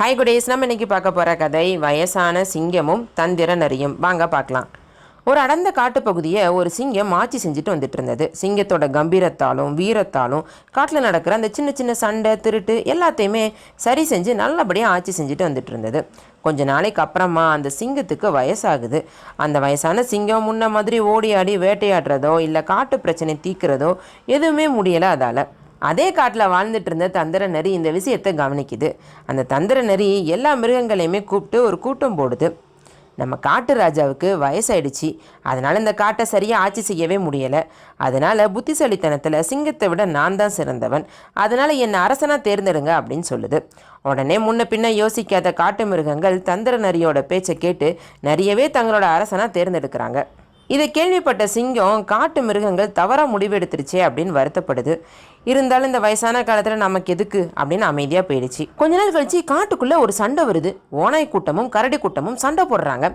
Hi குடேஸ் நம்ம இன்றைக்கி பார்க்க போகிற கதை வயசான சிங்கமும் தந்திர நரியும். வாங்க பார்க்கலாம். ஒரு அடர்ந்த காட்டுப்பகுதியை ஒரு சிங்கம் ஆட்சி செஞ்சுட்டு வந்துட்டு இருந்தது. சிங்கத்தோட கம்பீரத்தாலும் வீரத்தாலும் காட்டில் நடக்கிற அந்த சின்ன சின்ன சண்டை திருட்டு எல்லாத்தையுமே சரி செஞ்சு நல்லபடியாக ஆட்சி செஞ்சுட்டு வந்துட்டு இருந்தது. கொஞ்ச நாளைக்கு அப்புறமா அந்த சிங்கத்துக்கு வயசாகுது. அந்த வயசான சிங்கம் முன்ன மாதிரி ஓடி ஆடி வேட்டையாடுறதோ இல்லை காட்டு பிரச்சனை தீர்க்கிறதோ எதுவுமே முடியலை அதால். அதே காட்டில் வாழ்ந்துட்டு இருந்த தந்திர நரி இந்த விஷயத்தை கவனிக்குது. அந்த தந்திர நரி எல்லா மிருகங்களையுமே கூப்பிட்டு ஒரு கூட்டம் போடுது. நம்ம காட்டு ராஜாவுக்கு வயசாயிடுச்சு. அதனால் இந்த காட்டை சரியாக ஆட்சி செய்யவே முடியலை. அதனால் புத்திசாலித்தனத்தில் சிங்கத்தை விட நான் தான் சிறந்தவன். அதனால் என்னை அரசனாக தேர்ந்தெடுங்க அப்படின்னு சொல்லுது. உடனே முன்ன பின்ன யோசிக்காத காட்டு மிருகங்கள் தந்திர நரியோட பேச்சை கேட்டு நிறையவே தங்களோட அரசனாக தேர்ந்தெடுக்கிறாங்க. இதை கேள்விப்பட்ட சிங்கம் காட்டு மிருகங்கள் தவறாக முடிவெடுத்துருச்சே அப்படின்னு வருத்தப்படுது. இருந்தாலும் இந்த வயசான காலத்தில் நமக்கு எதுக்கு அப்படின்னு அமைதியாக போயிடுச்சு. கொஞ்ச நாள் கழிச்சு காட்டுக்குள்ளே ஒரு சண்டை வருது. ஓனாய் கூட்டமும் கரடி கூட்டமும் சண்டை போடுறாங்க.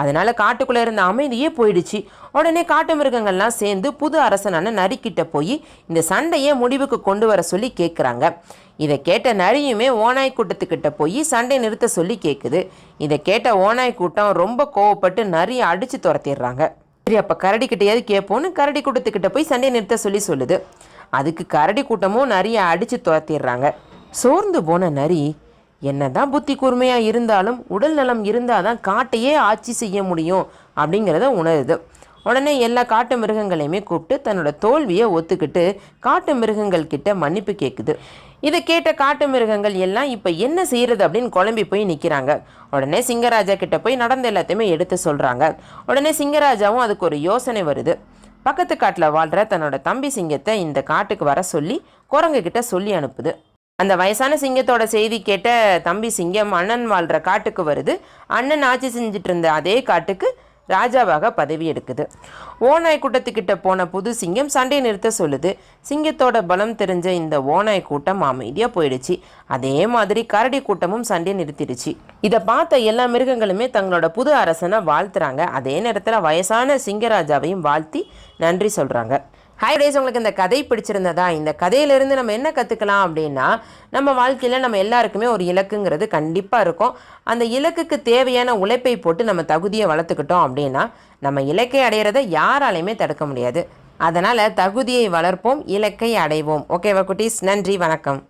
அதனால காட்டுக்குள்ளே இருந்த அமைதியே போயிடுச்சு. உடனே காட்டு மிருகங்கள்லாம் சேர்ந்து புது அரசனான நரிக்கிட்ட போய் இந்த சண்டையை முடிவுக்கு கொண்டு வர சொல்லி கேட்குறாங்க இதை கேட்ட நரியுமே ஓனாய் கூட்டத்துக்கிட்ட போய் சண்டை நிறுத்த சொல்லி கேட்குது இதை கேட்ட ஓனாய் கூட்டம் ரொம்ப கோவப்பட்டு நரியை அடித்து துரத்திடுறாங்க. சரி அப்போ கரடி கிட்டையாவது கேட்போன்னு கரடி கூட்டத்துக்கிட்ட போய் சண்டை நிறுத்த சொல்லி சொல்லுது. அதுக்கு கரடி கூட்டமும் நிறைய அடித்து துரத்திடுறாங்க. சோர்ந்து போன நரி என்னதான் புத்தி கூர்மையாக இருந்தாலும் உடல் நலம் இருந்தால் தான் காட்டையே ஆட்சி செய்ய முடியும் அப்படிங்கிறத உணருது. உடனே எல்லா காட்டு மிருகங்களையுமே கூப்பிட்டு தன்னோட தோல்வியை ஒத்துக்கிட்டு காட்டு மிருகங்கள் கிட்ட மன்னிப்பு கேட்குது இதை கேட்ட காட்டு மிருகங்கள் எல்லாம் இப்போ என்ன செய்யறது அப்படின்னு குழம்பி போய் நிற்கிறாங்க உடனே சிங்கராஜா கிட்ட போய் நடந்த எல்லாத்தையுமே எடுத்து சொல்கிறாங்க உடனே சிங்கராஜாவும் அதுக்கு ஒரு யோசனை வருது. பக்கத்து காட்டில் வாழ்கிற தன்னோட தம்பி சிங்கத்தை இந்த காட்டுக்கு வர சொல்லி குரங்குக்கிட்ட சொல்லி அனுப்புது. அந்த வயசான சிங்கத்தோட செய்தி கேட்ட தம்பி சிங்கம் அண்ணன் வாழ்கிற காட்டுக்கு வருது. அண்ணன் ஆட்சி செஞ்சிட்டு இருந்த அதே காட்டுக்கு ராஜாவாக பதவி எடுக்குது ஓநாய் கூட்டத்துக்கிட்ட போன புது சிங்கம் சண்டை நிறுத்த சொல்லுது. சிங்கத்தோட பலம் தெரிஞ்ச இந்த ஓநாய் கூட்டம் அமைதியாக போயிடுச்சு. அதே மாதிரி கரடி கூட்டமும் சண்டை நிறுத்திடுச்சு. இதை பார்த்த எல்லா மிருகங்களுமே தங்களோட புது அரசனை வாழ்த்துறாங்க. அதே நேரத்தில் வயசான சிங்கராஜாவையும் வாழ்த்தி நன்றி சொல்கிறாங்க ஹாய் டேஸ் உங்களுக்கு இந்த கதை பிடிச்சிருந்ததா? இந்த கதையிலிருந்து நம்ம என்ன கற்றுக்கலாம் அப்படின்னா நம்ம வாழ்க்கையில் நம்ம எல்லாருக்குமே ஒரு இலக்குங்கிறது கண்டிப்பாக இருக்கும். அந்த இலக்குக்கு தேவையான உழைப்பை போட்டு நம்ம தகுதியை வளர்த்துக்கிட்டோம் அப்படின்னா நம்ம இலக்கை அடையிறதை யாராலையுமே தடுக்க முடியாது. அதனால் தகுதியை வளர்ப்போம் இலக்கை அடைவோம். ஓகேவா குட்டீஸ்? நன்றி வணக்கம்.